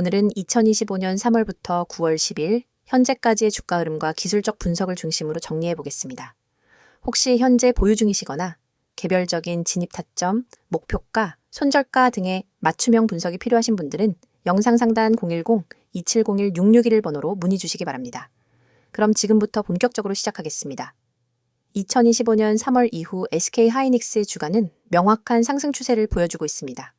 오늘은 2025년 3월부터 9월 10일 현재까지의 주가 흐름과 기술적 분석을 중심으로 정리해 보겠습니다. 혹시 현재 보유 중이시거나 개별적인 진입 타점, 목표가, 손절가 등의 맞춤형 분석이 필요하신 분들은 영상 상단 010-2701-661 번호로 문의 주시기 바랍니다. 그럼 지금부터 본격적으로 시작하겠습니다. 2025년 3월 이후 SK 하이닉스의 주가는 명확한 상승 추세를 보여주고 있습니다.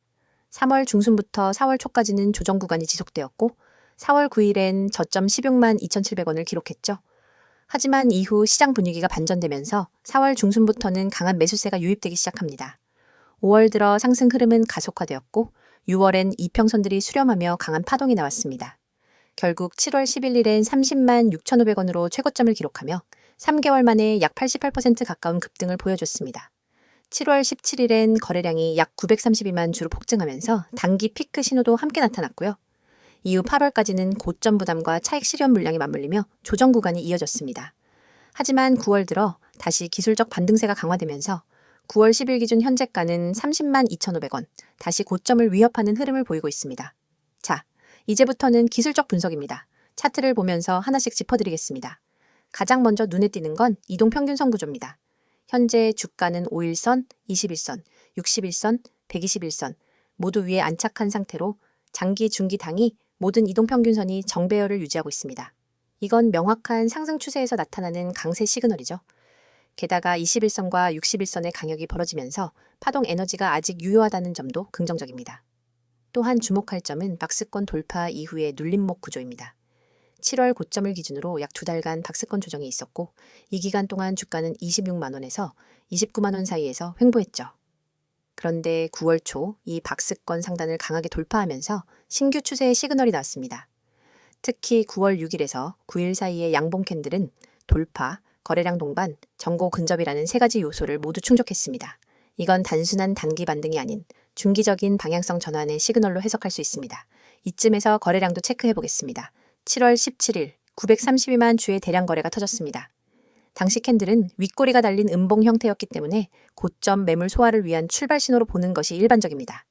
3월 중순부터 4월 초까지는 조정 구간이 지속되었고 4월 9일엔 저점 16만 2,700원을 기록했죠. 하지만 이후 시장 분위기가 반전되면서 4월 중순부터는 강한 매수세가 유입되기 시작합니다. 5월 들어 상승 흐름은 가속화되었고 6월엔 이평선들이 수렴하며 강한 파동이 나왔습니다. 결국 7월 11일엔 30만 6,500원으로 최고점을 기록하며 3개월 만에 약 88% 가까운 급등을 보여줬습니다. 7월 17일엔 거래량이 약 932만 주로 폭증하면서 단기 피크 신호도 함께 나타났고요. 이후 8월까지는 고점 부담과 차익 실현 물량이 맞물리며 조정 구간이 이어졌습니다. 하지만 9월 들어 다시 기술적 반등세가 강화되면서 9월 10일 기준 현재가는 30만 2,500원, 다시 고점을 위협하는 흐름을 보이고 있습니다. 자, 이제부터는 기술적 분석입니다. 차트를 보면서 하나씩 짚어드리겠습니다. 가장 먼저 눈에 띄는 건 이동평균선 구조입니다. 현재 주가는 5일선, 21선, 61선, 121선 모두 위에 안착한 상태로 장기, 중기 당이 모든 이동평균선이 정배열을 유지하고 있습니다. 이건 명확한 상승 추세에서 나타나는 강세 시그널이죠. 게다가 21선과 61선의 강역이 벌어지면서 파동 에너지가 아직 유효하다는 점도 긍정적입니다. 또한 주목할 점은 박스권 돌파 이후의 눌림목 구조입니다. 7월 고점을 기준으로 약 두 달간 박스권 조정이 있었고 이 기간 동안 주가는 26만 원에서 29만 원 사이에서 횡보했죠. 그런데 9월 초 이 박스권 상단을 강하게 돌파하면서 신규 추세의 시그널이 나왔습니다. 특히 9월 6일에서 9일 사이의 양봉 캔들은 돌파, 거래량 동반, 정고 근접이라는 세 가지 요소를 모두 충족했습니다. 이건 단순한 단기 반등이 아닌 중기적인 방향성 전환의 시그널로 해석할 수 있습니다. 이쯤에서 거래량도 체크해 보겠습니다. 7월 17일 932만 주의 대량 거래가 터졌습니다. 당시 캔들은 윗꼬리가 달린 음봉 형태였기 때문에 고점 매물 소화를 위한 출발 신호로 보는 것이 일반적입니다.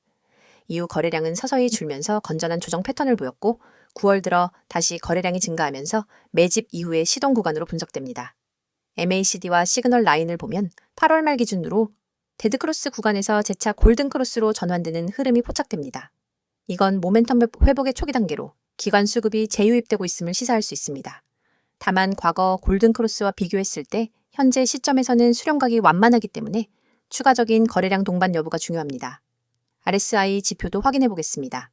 이후 거래량은 서서히 줄면서 건전한 조정 패턴을 보였고 9월 들어 다시 거래량이 증가하면서 매집 이후의 시동 구간으로 분석됩니다. MACD와 시그널 라인을 보면 8월 말 기준으로 데드크로스 구간에서 재차 골든크로스로 전환되는 흐름이 포착됩니다. 이건 모멘텀 회복의 초기 단계로 기관 수급이 재유입되고 있음을 시사할 수 있습니다. 다만 과거 골든크로스와 비교했을 때 현재 시점에서는 수렴각이 완만하기 때문에 추가적인 거래량 동반 여부가 중요합니다. RSI 지표도 확인해 보겠습니다.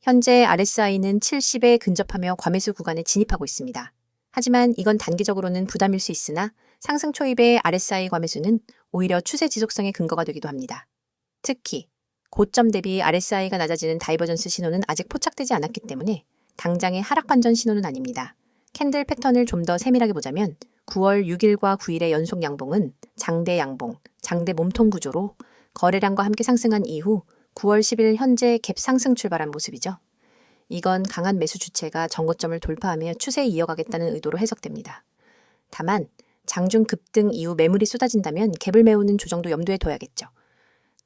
현재 RSI는 70에 근접하며 과매수 구간에 진입하고 있습니다. 하지만 이건 단기적으로는 부담일 수 있으나 상승 초입의 RSI 과매수는 오히려 추세 지속성의 근거가 되기도 합니다. 특히 고점 대비 RSI가 낮아지는 다이버전스 신호는 아직 포착되지 않았기 때문에 당장의 하락 반전 신호는 아닙니다. 캔들 패턴을 좀 더 세밀하게 보자면 9월 6일과 9일의 연속 양봉은 장대 양봉, 장대 몸통 구조로 거래량과 함께 상승한 이후 9월 10일 현재 갭 상승 출발한 모습이죠. 이건 강한 매수 주체가 정고점을 돌파하며 추세 이어가겠다는 의도로 해석됩니다. 다만 장중 급등 이후 매물이 쏟아진다면 갭을 메우는 조정도 염두에 둬야겠죠.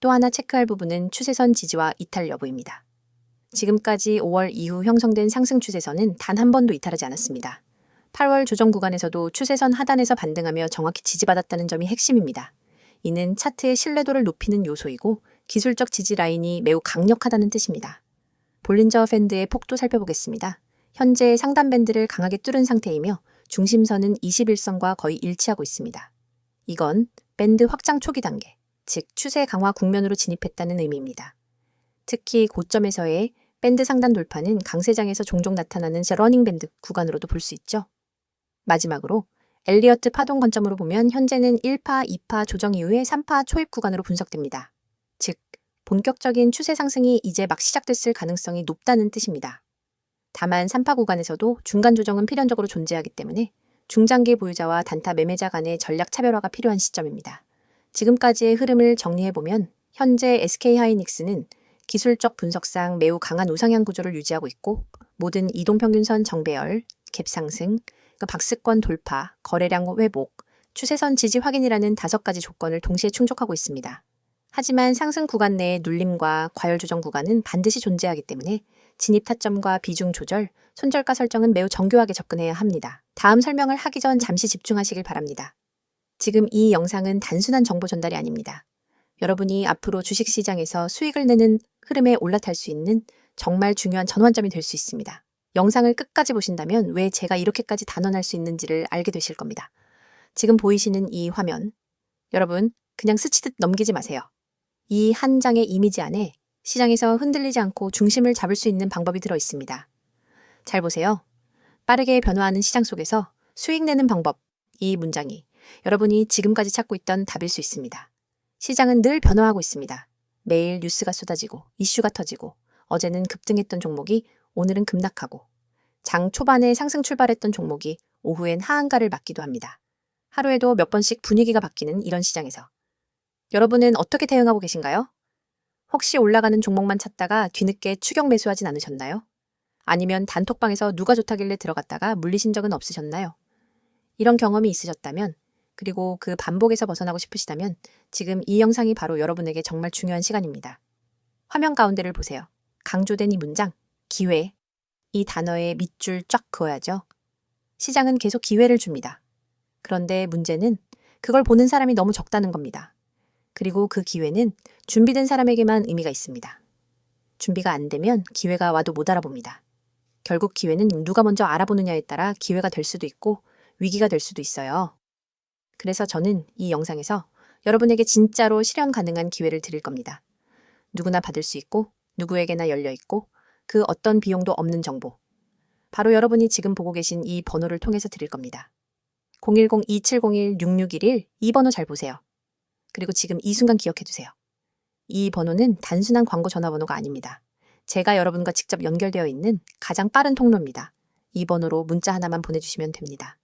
또 하나 체크할 부분은 추세선 지지와 이탈 여부입니다. 지금까지 5월 이후 형성된 상승 추세선은 단 한 번도 이탈하지 않았습니다. 8월 조정 구간에서도 추세선 하단에서 반등하며 정확히 지지받았다는 점이 핵심입니다. 이는 차트의 신뢰도를 높이는 요소이고 기술적 지지 라인이 매우 강력하다는 뜻입니다. 볼린저 밴드의 폭도 살펴보겠습니다. 현재 상단 밴드를 강하게 뚫은 상태이며 중심선은 21선과 거의 일치하고 있습니다. 이건 밴드 확장 초기 단계, 즉 추세 강화 국면으로 진입했다는 의미입니다. 특히 고점에서의 밴드 상단 돌파는 강세장에서 종종 나타나는 러닝 밴드 구간으로도 볼 수 있죠. 마지막으로 엘리어트 파동 관점으로 보면 현재는 1파, 2파 조정 이후에 3파 초입 구간으로 분석됩니다. 즉, 본격적인 추세 상승이 이제 막 시작됐을 가능성이 높다는 뜻입니다. 다만 3파 구간에서도 중간 조정은 필연적으로 존재하기 때문에 중장기 보유자와 단타 매매자 간의 전략 차별화가 필요한 시점입니다. 지금까지의 흐름을 정리해보면 현재 SK하이닉스는 기술적 분석상 매우 강한 우상향 구조를 유지하고 있고 모든 이동평균선 정배열, 갭 상승, 그 박스권 돌파, 거래량 회복, 추세선 지지 확인이라는 다섯 가지 조건을 동시에 충족하고 있습니다. 하지만 상승 구간 내의 눌림과 과열 조정 구간은 반드시 존재하기 때문에 진입 타점과 비중 조절, 손절가 설정은 매우 정교하게 접근해야 합니다. 다음 설명을 하기 전 잠시 집중하시길 바랍니다. 지금 이 영상은 단순한 정보 전달이 아닙니다. 여러분이 앞으로 주식시장에서 수익을 내는 흐름에 올라탈 수 있는 정말 중요한 전환점이 될 수 있습니다. 영상을 끝까지 보신다면 왜 제가 이렇게까지 단언할 수 있는지를 알게 되실 겁니다. 지금 보이시는 이 화면, 여러분, 그냥 스치듯 넘기지 마세요. 이 한 장의 이미지 안에 시장에서 흔들리지 않고 중심을 잡을 수 있는 방법이 들어 있습니다. 잘 보세요. 빠르게 변화하는 시장 속에서 수익 내는 방법, 이 문장이 여러분이 지금까지 찾고 있던 답일 수 있습니다. 시장은 늘 변화하고 있습니다. 매일 뉴스가 쏟아지고 이슈가 터지고 어제는 급등했던 종목이 오늘은 급락하고 장 초반에 상승 출발했던 종목이 오후엔 하한가를 맞기도 합니다. 하루에도 몇 번씩 분위기가 바뀌는 이런 시장에서 여러분은 어떻게 대응하고 계신가요? 혹시 올라가는 종목만 찾다가 뒤늦게 추격 매수하진 않으셨나요? 아니면 단톡방에서 누가 좋다길래 들어갔다가 물리신 적은 없으셨나요? 이런 경험이 있으셨다면 그리고 그 반복에서 벗어나고 싶으시다면 지금 이 영상이 바로 여러분에게 정말 중요한 시간입니다. 화면 가운데를 보세요. 강조된 이 문장, 기회. 이 단어에 밑줄 쫙 그어야죠. 시장은 계속 기회를 줍니다. 그런데 문제는 그걸 보는 사람이 너무 적다는 겁니다. 그리고 그 기회는 준비된 사람에게만 의미가 있습니다. 준비가 안 되면 기회가 와도 못 알아봅니다. 결국 기회는 누가 먼저 알아보느냐에 따라 기회가 될 수도 있고 위기가 될 수도 있어요. 그래서 저는 이 영상에서 여러분에게 진짜로 실현 가능한 기회를 드릴 겁니다. 누구나 받을 수 있고 누구에게나 열려 있고 그 어떤 비용도 없는 정보. 바로 여러분이 지금 보고 계신 이 번호를 통해서 드릴 겁니다. 010-2701-6611 이 번호 잘 보세요. 그리고 지금 이 순간 기억해 두세요. 이 번호는 단순한 광고 전화번호가 아닙니다. 제가 여러분과 직접 연결되어 있는 가장 빠른 통로입니다. 이 번호로 문자 하나만 보내주시면 됩니다.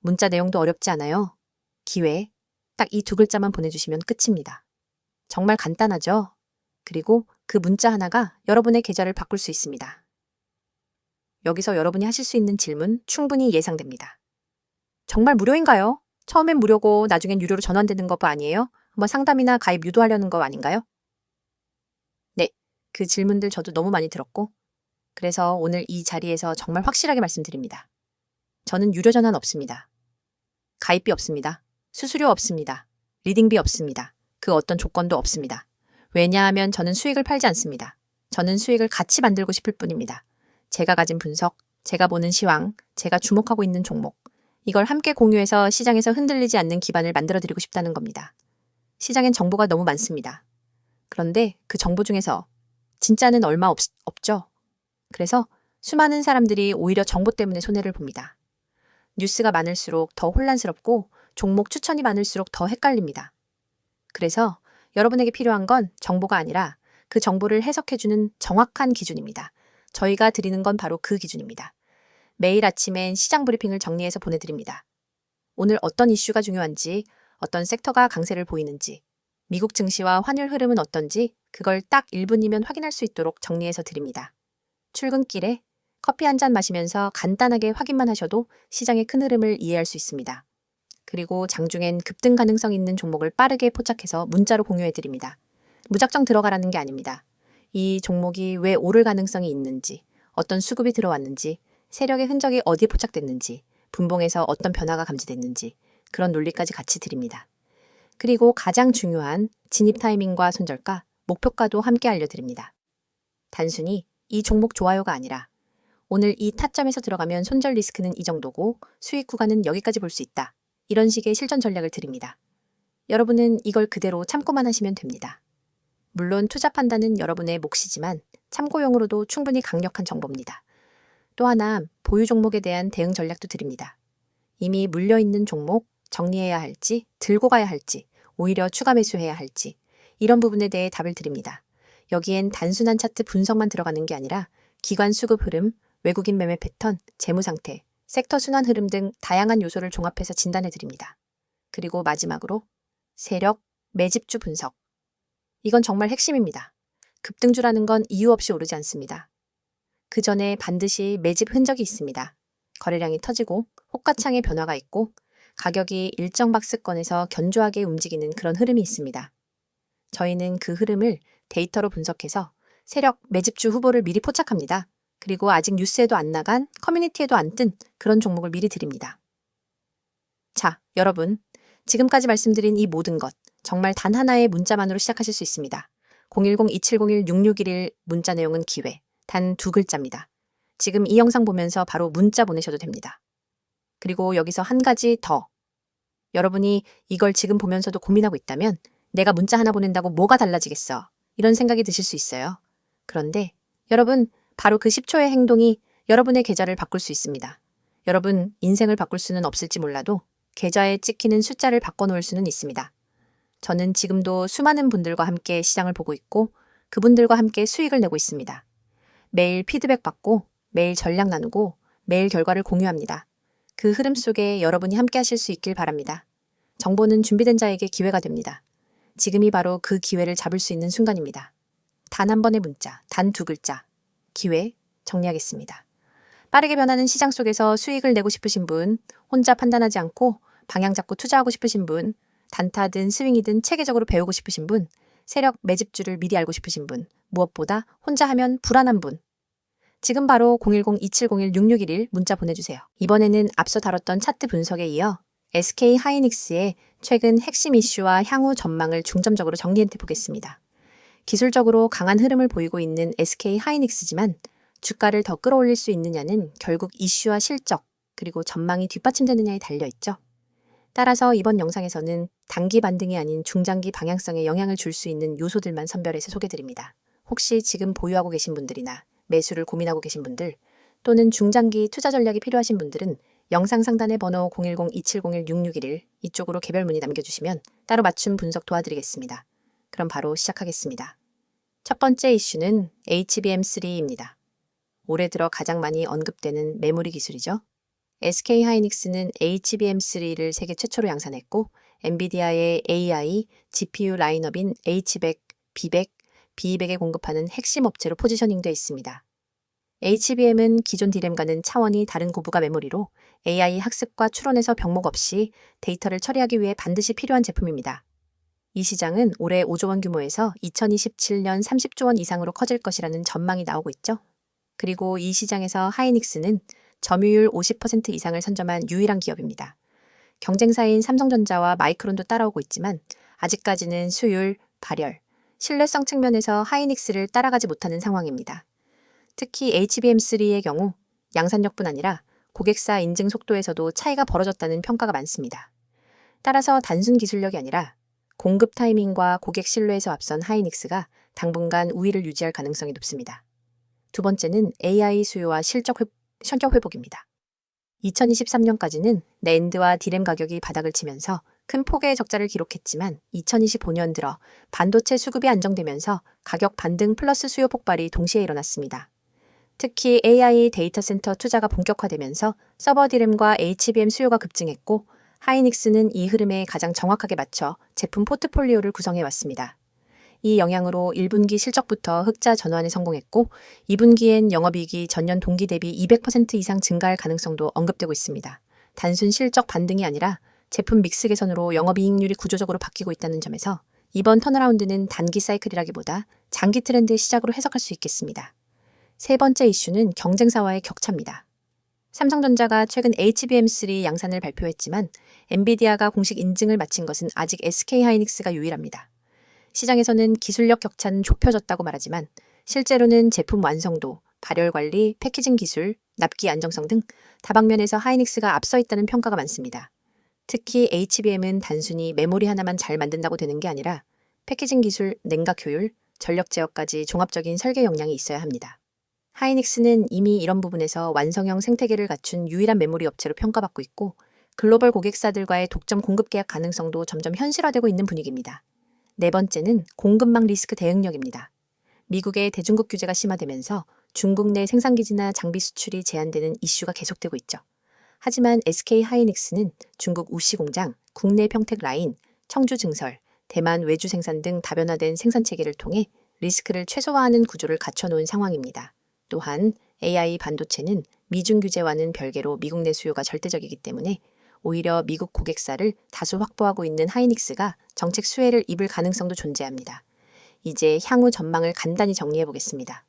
문자 내용도 어렵지 않아요. 기회, 딱 이 두 글자만 보내주시면 끝입니다. 정말 간단하죠? 그리고 그 문자 하나가 여러분의 계좌를 바꿀 수 있습니다. 여기서 여러분이 하실 수 있는 질문 충분히 예상됩니다. 정말 무료인가요? 처음엔 무료고 나중엔 유료로 전환되는 거 아니에요? 뭐 상담이나 가입 유도하려는 거 아닌가요? 네, 그 질문들 저도 너무 많이 들었고 그래서 오늘 이 자리에서 정말 확실하게 말씀드립니다. 저는 유료 전환 없습니다. 가입비 없습니다. 수수료 없습니다. 리딩비 없습니다. 그 어떤 조건도 없습니다. 왜냐하면 저는 수익을 팔지 않습니다. 저는 수익을 같이 만들고 싶을 뿐입니다. 제가 가진 분석, 제가 보는 시황, 제가 주목하고 있는 종목, 이걸 함께 공유해서 시장에서 흔들리지 않는 기반을 만들어 드리고 싶다는 겁니다. 시장엔 정보가 너무 많습니다. 그런데 그 정보 중에서 진짜는 얼마 없, 없죠. 그래서 수많은 사람들이 오히려 정보 때문에 손해를 봅니다. 뉴스가 많을수록 더 혼란스럽고 종목 추천이 많을수록 더 헷갈립니다. 그래서 여러분에게 필요한 건 정보가 아니라 그 정보를 해석해주는 정확한 기준입니다. 저희가 드리는 건 바로 그 기준입니다. 매일 아침엔 시장 브리핑을 정리해서 보내드립니다. 오늘 어떤 이슈가 중요한지, 어떤 섹터가 강세를 보이는지, 미국 증시와 환율 흐름은 어떤지 그걸 딱 1분이면 확인할 수 있도록 정리해서 드립니다. 출근길에 커피 한 잔 마시면서 간단하게 확인만 하셔도 시장의 큰 흐름을 이해할 수 있습니다. 그리고 장중엔 급등 가능성 있는 종목을 빠르게 포착해서 문자로 공유해 드립니다. 무작정 들어가라는 게 아닙니다. 이 종목이 왜 오를 가능성이 있는지, 어떤 수급이 들어왔는지, 세력의 흔적이 어디에 포착됐는지, 분봉에서 어떤 변화가 감지됐는지, 그런 논리까지 같이 드립니다. 그리고 가장 중요한 진입 타이밍과 손절가, 목표가도 함께 알려드립니다. 단순히 이 종목 좋아요가 아니라 오늘 이 타점에서 들어가면 손절 리스크는 이 정도고 수익 구간은 여기까지 볼 수 있다. 이런 식의 실전 전략을 드립니다. 여러분은 이걸 그대로 참고만 하시면 됩니다. 물론 투자 판단은 여러분의 몫이지만 참고용으로도 충분히 강력한 정보입니다. 또 하나 보유 종목에 대한 대응 전략도 드립니다. 이미 물려있는 종목, 정리해야 할지, 들고 가야 할지, 오히려 추가 매수해야 할지, 이런 부분에 대해 답을 드립니다. 여기엔 단순한 차트 분석만 들어가는 게 아니라 기관 수급 흐름, 외국인 매매 패턴, 재무 상태, 섹터 순환 흐름 등 다양한 요소를 종합해서 진단해 드립니다. 그리고 마지막으로 세력, 매집주 분석. 이건 정말 핵심입니다. 급등주라는 건 이유 없이 오르지 않습니다. 그 전에 반드시 매집 흔적이 있습니다. 거래량이 터지고 호가창의 변화가 있고 가격이 일정 박스권에서 견조하게 움직이는 그런 흐름이 있습니다. 저희는 그 흐름을 데이터로 분석해서 세력 매집주 후보를 미리 포착합니다. 그리고 아직 뉴스에도 안 나간 커뮤니티에도 안 뜬 그런 종목을 미리 드립니다. 자, 여러분. 지금까지 말씀드린 이 모든 것 정말 단 하나의 문자만으로 시작하실 수 있습니다. 010-2701-6611 문자 내용은 기회. 단 두 글자입니다. 지금 이 영상 보면서 바로 문자 보내셔도 됩니다. 그리고 여기서 한 가지 더. 여러분이 이걸 지금 보면서도 고민하고 있다면 내가 문자 하나 보낸다고 뭐가 달라지겠어? 이런 생각이 드실 수 있어요. 그런데 여러분, 바로 그 10초의 행동이 여러분의 계좌를 바꿀 수 있습니다. 여러분, 인생을 바꿀 수는 없을지 몰라도 계좌에 찍히는 숫자를 바꿔놓을 수는 있습니다. 저는 지금도 수많은 분들과 함께 시장을 보고 있고 그분들과 함께 수익을 내고 있습니다. 매일 피드백 받고 매일 전략 나누고 매일 결과를 공유합니다. 그 흐름 속에 여러분이 함께 하실 수 있길 바랍니다. 정보는 준비된 자에게 기회가 됩니다. 지금이 바로 그 기회를 잡을 수 있는 순간입니다. 단 한 번의 문자, 단 두 글자. 기회 정리하겠습니다. 빠르게 변하는 시장 속에서 수익을 내고 싶으신 분, 혼자 판단하지 않고 방향 잡고 투자하고 싶으신 분, 단타든 스윙이든 체계적으로 배우고 싶으신 분, 세력 매집주를 미리 알고 싶으신 분, 무엇보다 혼자 하면 불안한 분. 지금 바로 010-2701-6611 문자 보내주세요. 이번에는 앞서 다뤘던 차트 분석에 이어 SK 하이닉스의 최근 핵심 이슈와 향후 전망을 중점적으로 정리해 보겠습니다. 기술적으로 강한 흐름을 보이고 있는 SK 하이닉스지만 주가를 더 끌어올릴 수 있느냐는 결국 이슈와 실적, 그리고 전망이 뒷받침되느냐에 달려 있죠. 따라서 이번 영상에서는 단기 반등이 아닌 중장기 방향성에 영향을 줄 수 있는 요소들만 선별해서 소개드립니다. 혹시 지금 보유하고 계신 분들이나 매수를 고민하고 계신 분들 또는 중장기 투자 전략이 필요하신 분들은 영상 상단의 번호 010-2701-6611 이쪽으로 개별 문의 남겨주시면 따로 맞춤 분석 도와드리겠습니다. 그럼 바로 시작하겠습니다. 첫 번째 이슈는 HBM3입니다. 올해 들어 가장 많이 언급되는 메모리 기술이죠. SK 하이닉스는 HBM3를 세계 최초로 양산했고 엔비디아의 AI, GPU 라인업인 H100, B100, B200에 공급하는 핵심 업체로 포지셔닝되어 있습니다. HBM은 기존 디램과는 차원이 다른 고부가 메모리로 AI 학습과 추론에서 병목 없이 데이터를 처리하기 위해 반드시 필요한 제품입니다. 이 시장은 올해 5조 원 규모에서 2027년 30조 원 이상으로 커질 것이라는 전망이 나오고 있죠. 그리고 이 시장에서 하이닉스는 점유율 50% 이상을 선점한 유일한 기업입니다. 경쟁사인 삼성전자와 마이크론도 따라오고 있지만 아직까지는 수율, 발열, 신뢰성 측면에서 하이닉스를 따라가지 못하는 상황입니다. 특히 HBM3의 경우 양산력뿐 아니라 고객사 인증 속도에서도 차이가 벌어졌다는 평가가 많습니다. 따라서 단순 기술력이 아니라 공급 타이밍과 고객 신뢰에서 앞선 하이닉스가 당분간 우위를 유지할 가능성이 높습니다. 두 번째는 AI 수요와 실적 회, 성격 회복입니다. 2023년까지는 낸드와 디램 가격이 바닥을 치면서 큰 폭의 적자를 기록했지만 2025년 들어 반도체 수급이 안정되면서 가격 반등 플러스 수요 폭발이 동시에 일어났습니다. 특히 AI 데이터 센터 투자가 본격화되면서 서버 디램과 HBM 수요가 급증했고 하이닉스는 이 흐름에 가장 정확하게 맞춰 제품 포트폴리오를 구성해 왔습니다. 이 영향으로 1분기 실적부터 흑자 전환에 성공했고 2분기엔 영업이익이 전년 동기 대비 200% 이상 증가할 가능성도 언급되고 있습니다. 단순 실적 반등이 아니라 제품 믹스 개선으로 영업이익률이 구조적으로 바뀌고 있다는 점에서 이번 턴어라운드는 단기 사이클이라기보다 장기 트렌드의 시작으로 해석할 수 있겠습니다. 세 번째 이슈는 경쟁사와의 격차입니다. 삼성전자가 최근 HBM3 양산을 발표했지만 엔비디아가 공식 인증을 마친 것은 아직 SK 하이닉스가 유일합니다. 시장에서는 기술력 격차는 좁혀졌다고 말하지만 실제로는 제품 완성도, 발열 관리, 패키징 기술, 납기 안정성 등 다방면에서 하이닉스가 앞서 있다는 평가가 많습니다. 특히 HBM은 단순히 메모리 하나만 잘 만든다고 되는 게 아니라 패키징 기술, 냉각 효율, 전력 제어까지 종합적인 설계 역량이 있어야 합니다. 하이닉스는 이미 이런 부분에서 완성형 생태계를 갖춘 유일한 메모리 업체로 평가받고 있고 글로벌 고객사들과의 독점 공급 계약 가능성도 점점 현실화되고 있는 분위기입니다. 네 번째는 공급망 리스크 대응력입니다. 미국의 대중국 규제가 심화되면서 중국 내 생산기지나 장비 수출이 제한되는 이슈가 계속되고 있죠. 하지만 SK 하이닉스는 중국 우시 공장, 국내 평택 라인, 청주 증설, 대만 외주 생산 등 다변화된 생산 체계를 통해 리스크를 최소화하는 구조를 갖춰놓은 상황입니다. 또한 AI 반도체는 미중 규제와는 별개로 미국 내 수요가 절대적이기 때문에 오히려 미국 고객사를 다수 확보하고 있는 하이닉스가 정책 수혜를 입을 가능성도 존재합니다. 이제 향후 전망을 간단히 정리해 보겠습니다.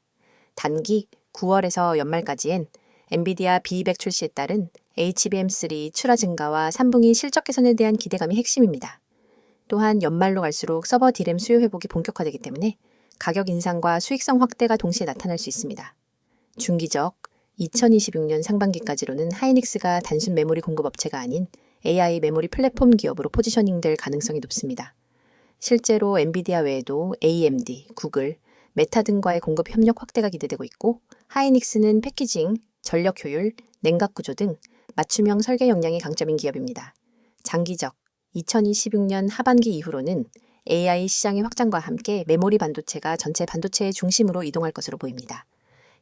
단기 9월에서 연말까지엔 엔비디아 B200 출시에 따른 HBM3 출하 증가와 3분기 실적 개선에 대한 기대감이 핵심입니다. 또한 연말로 갈수록 서버 디램 수요 회복이 본격화되기 때문에 가격 인상과 수익성 확대가 동시에 나타날 수 있습니다. 중기적 2026년 상반기까지로는 하이닉스가 단순 메모리 공급 업체가 아닌 AI 메모리 플랫폼 기업으로 포지셔닝될 가능성이 높습니다. 실제로 엔비디아 외에도 AMD, 구글, 메타 등과의 공급 협력 확대가 기대되고 있고 하이닉스는 패키징, 전력 효율, 냉각 구조 등 맞춤형 설계 역량이 강점인 기업입니다. 장기적 2026년 하반기 이후로는 AI 시장의 확장과 함께 메모리 반도체가 전체 반도체의 중심으로 이동할 것으로 보입니다.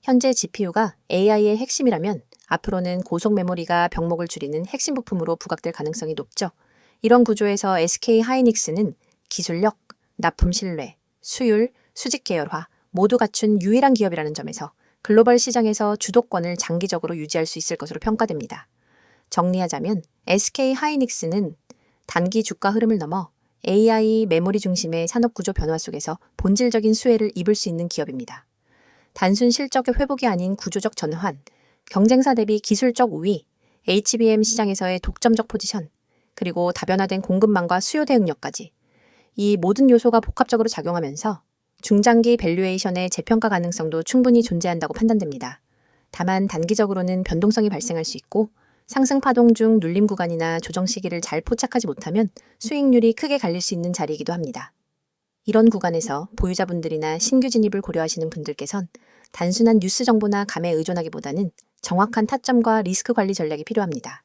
현재 GPU가 AI의 핵심이라면 앞으로는 고속 메모리가 병목을 줄이는 핵심 부품으로 부각될 가능성이 높죠. 이런 구조에서 SK 하이닉스는 기술력, 납품 신뢰, 수율, 수직 계열화 모두 갖춘 유일한 기업이라는 점에서 글로벌 시장에서 주도권을 장기적으로 유지할 수 있을 것으로 평가됩니다. 정리하자면 SK 하이닉스는 단기 주가 흐름을 넘어 AI 메모리 중심의 산업 구조 변화 속에서 본질적인 수혜를 입을 수 있는 기업입니다. 단순 실적의 회복이 아닌 구조적 전환, 경쟁사 대비 기술적 우위, HBM 시장에서의 독점적 포지션, 그리고 다변화된 공급망과 수요 대응력까지 이 모든 요소가 복합적으로 작용하면서 중장기 밸류에이션의 재평가 가능성도 충분히 존재한다고 판단됩니다. 다만 단기적으로는 변동성이 발생할 수 있고 상승 파동 중 눌림 구간이나 조정 시기를 잘 포착하지 못하면 수익률이 크게 갈릴 수 있는 자리이기도 합니다. 이런 구간에서 보유자분들이나 신규 진입을 고려하시는 분들께선 단순한 뉴스 정보나 감에 의존하기보다는 정확한 타점과 리스크 관리 전략이 필요합니다.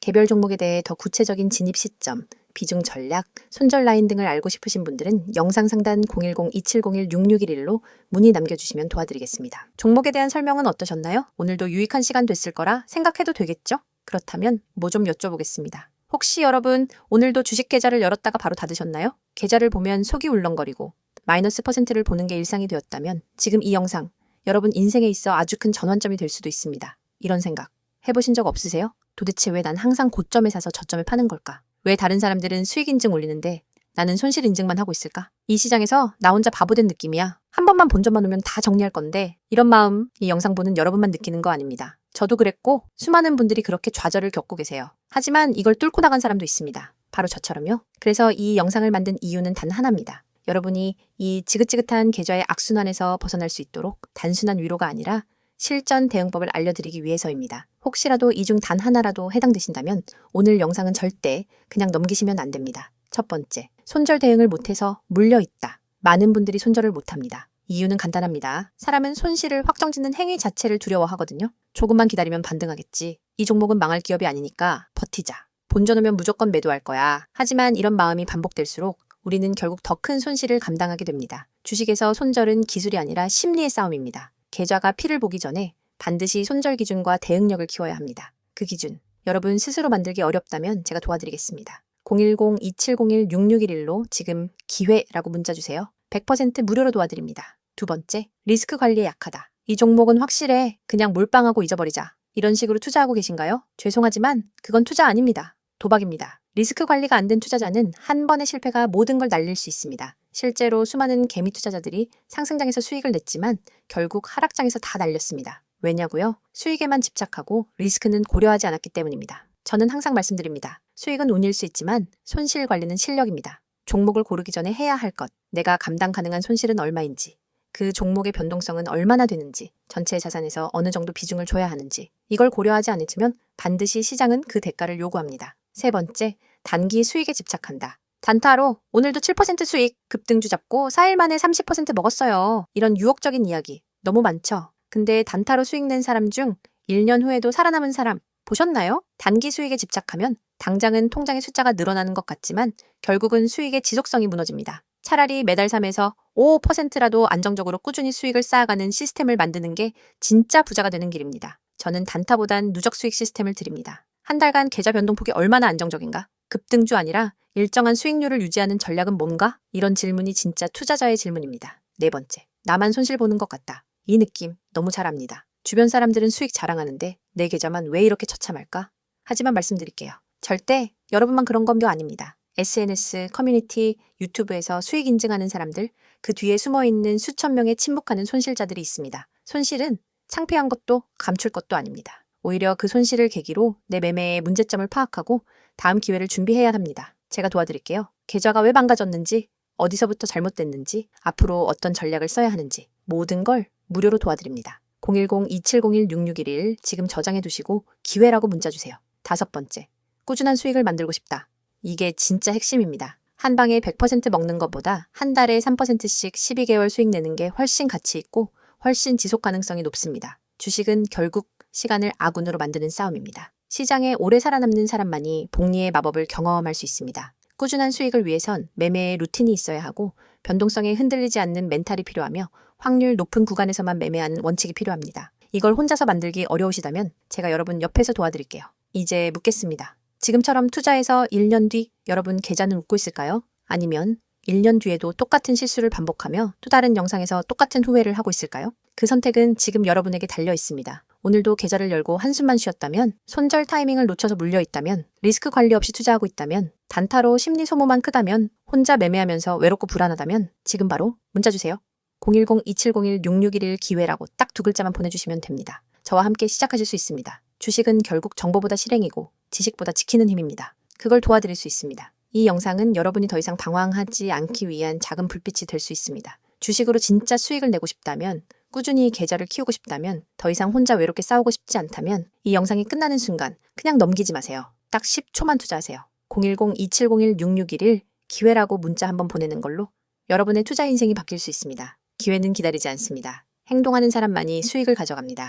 개별 종목에 대해 더 구체적인 진입 시점, 비중 전략, 손절 라인 등을 알고 싶으신 분들은 영상 상단 010-2701-6611로 문의 남겨주시면 도와드리겠습니다. 종목에 대한 설명은 어떠셨나요? 오늘도 유익한 시간 됐을 거라 생각해도 되겠죠? 그렇다면 뭐 좀 여쭤보겠습니다. 혹시 여러분 오늘도 주식 계좌를 열었다가 바로 닫으셨나요? 계좌를 보면 속이 울렁거리고 마이너스 퍼센트를 보는 게 일상이 되었다면 지금 이 영상 여러분 인생에 있어 아주 큰 전환점이 될 수도 있습니다. 이런 생각 해보신 적 없으세요? 도대체 왜 난 항상 고점에 사서 저점에 파는 걸까? 왜 다른 사람들은 수익 인증 올리는데 나는 손실 인증만 하고 있을까? 이 시장에서 나 혼자 바보된 느낌이야. 한 번만 본점만 오면 다 정리할 건데 이런 마음 이 영상 보는 여러분만 느끼는 거 아닙니다. 저도 그랬고 수많은 분들이 그렇게 좌절을 겪고 계세요. 하지만 이걸 뚫고 나간 사람도 있습니다. 바로 저처럼요. 그래서 이 영상을 만든 이유는 단 하나입니다. 여러분이 이 지긋지긋한 계좌의 악순환에서 벗어날 수 있도록 단순한 위로가 아니라 실전 대응법을 알려드리기 위해서입니다. 혹시라도 이 중 단 하나라도 해당되신다면 오늘 영상은 절대 그냥 넘기시면 안 됩니다. 첫 번째, 손절 대응을 못해서 물려있다. 많은 분들이 손절을 못합니다. 이유는 간단합니다. 사람은 손실을 확정짓는 행위 자체를 두려워하거든요. 조금만 기다리면 반등하겠지. 이 종목은 망할 기업이 아니니까 버티자. 본전 오면 무조건 매도할 거야. 하지만 이런 마음이 반복될수록 우리는 결국 더 큰 손실을 감당하게 됩니다. 주식에서 손절은 기술이 아니라 심리의 싸움입니다. 계좌가 피를 보기 전에 반드시 손절 기준과 대응력을 키워야 합니다. 그 기준, 여러분 스스로 만들기 어렵다면 제가 도와드리겠습니다. 010-2701-6611로 지금 기회라고 문자 주세요. 100% 무료로 도와드립니다. 두 번째, 리스크 관리에 약하다. 이 종목은 확실해. 그냥 몰빵하고 잊어버리자. 이런 식으로 투자하고 계신가요? 죄송하지만 그건 투자 아닙니다. 도박입니다. 리스크 관리가 안 된 투자자는 한 번의 실패가 모든 걸 날릴 수 있습니다. 실제로 수많은 개미 투자자들이 상승장에서 수익을 냈지만 결국 하락장에서 다 날렸습니다. 왜냐고요? 수익에만 집착하고 리스크는 고려하지 않았기 때문입니다. 저는 항상 말씀드립니다. 수익은 운일 수 있지만 손실 관리는 실력입니다. 종목을 고르기 전에 해야 할 것, 내가 감당 가능한 손실은 얼마인지, 그 종목의 변동성은 얼마나 되는지, 전체 자산에서 어느 정도 비중을 줘야 하는지, 이걸 고려하지 않으면 반드시 시장은 그 대가를 요구합니다. 세 번째, 단기 수익에 집착한다. 단타로 오늘도 7% 수익, 급등주 잡고 4일 만에 30% 먹었어요. 이런 유혹적인 이야기 너무 많죠? 근데 단타로 수익 낸 사람 중 1년 후에도 살아남은 사람 보셨나요? 단기 수익에 집착하면 당장은 통장의 숫자가 늘어나는 것 같지만 결국은 수익의 지속성이 무너집니다. 차라리 매달 3에서 5%라도 안정적으로 꾸준히 수익을 쌓아가는 시스템을 만드는 게 진짜 부자가 되는 길입니다. 저는 단타보단 누적 수익 시스템을 드립니다. 한 달간 계좌 변동폭이 얼마나 안정적인가? 급등주 아니라 일정한 수익률을 유지하는 전략은 뭔가? 이런 질문이 진짜 투자자의 질문입니다. 네 번째, 나만 손실 보는 것 같다. 이 느낌 너무 잘 압니다. 주변 사람들은 수익 자랑하는데 내 계좌만 왜 이렇게 처참할까? 하지만 말씀드릴게요. 절대 여러분만 그런 건묘 아닙니다. SNS, 커뮤니티, 유튜브에서 수익 인증하는 사람들, 그 뒤에 숨어 있는 수천 명의 침묵하는 손실자들이 있습니다. 손실은 창피한 것도 감출 것도 아닙니다. 오히려 그 손실을 계기로 내 매매의 문제점을 파악하고 다음 기회를 준비해야 합니다. 제가 도와드릴게요. 계좌가 왜 망가졌는지, 어디서부터 잘못됐는지, 앞으로 어떤 전략을 써야 하는지 모든 걸 무료로 도와드립니다. 010-2701-6611 지금 저장해 두시고 기회라고 문자 주세요. 다섯 번째, 꾸준한 수익을 만들고 싶다. 이게 진짜 핵심입니다. 한 방에 100% 먹는 것보다 한 달에 3%씩 12개월 수익 내는 게 훨씬 가치 있고 훨씬 지속 가능성이 높습니다. 주식은 결국 시간을 아군으로 만드는 싸움입니다. 시장에 오래 살아남는 사람만이 복리의 마법을 경험할 수 있습니다. 꾸준한 수익을 위해선 매매의 루틴이 있어야 하고 변동성에 흔들리지 않는 멘탈이 필요하며 확률 높은 구간에서만 매매하는 원칙이 필요합니다. 이걸 혼자서 만들기 어려우시다면 제가 여러분 옆에서 도와드릴게요. 이제 묻겠습니다. 지금처럼 투자해서 1년 뒤 여러분 계좌는 웃고 있을까요? 아니면 1년 뒤에도 똑같은 실수를 반복하며 또 다른 영상에서 똑같은 후회를 하고 있을까요? 그 선택은 지금 여러분에게 달려 있습니다. 오늘도 계좌를 열고 한숨만 쉬었다면, 손절 타이밍을 놓쳐서 물려 있다면, 리스크 관리 없이 투자하고 있다면, 단타로 심리 소모만 크다면, 혼자 매매하면서 외롭고 불안하다면 지금 바로 문자 주세요. 010-2701-6611 기회라고 딱 두 글자만 보내주시면 됩니다. 저와 함께 시작하실 수 있습니다. 주식은 결국 정보보다 실행이고 지식보다 지키는 힘입니다. 그걸 도와드릴 수 있습니다. 이 영상은 여러분이 더 이상 방황하지 않기 위한 작은 불빛이 될 수 있습니다. 주식으로 진짜 수익을 내고 싶다면, 꾸준히 계좌를 키우고 싶다면, 더 이상 혼자 외롭게 싸우고 싶지 않다면, 이 영상이 끝나는 순간 그냥 넘기지 마세요. 딱 10초만 투자하세요. 010-2701-6611 기회라고 문자 한번 보내는 걸로 여러분의 투자 인생이 바뀔 수 있습니다. 기회는 기다리지 않습니다. 행동하는 사람만이 수익을 가져갑니다.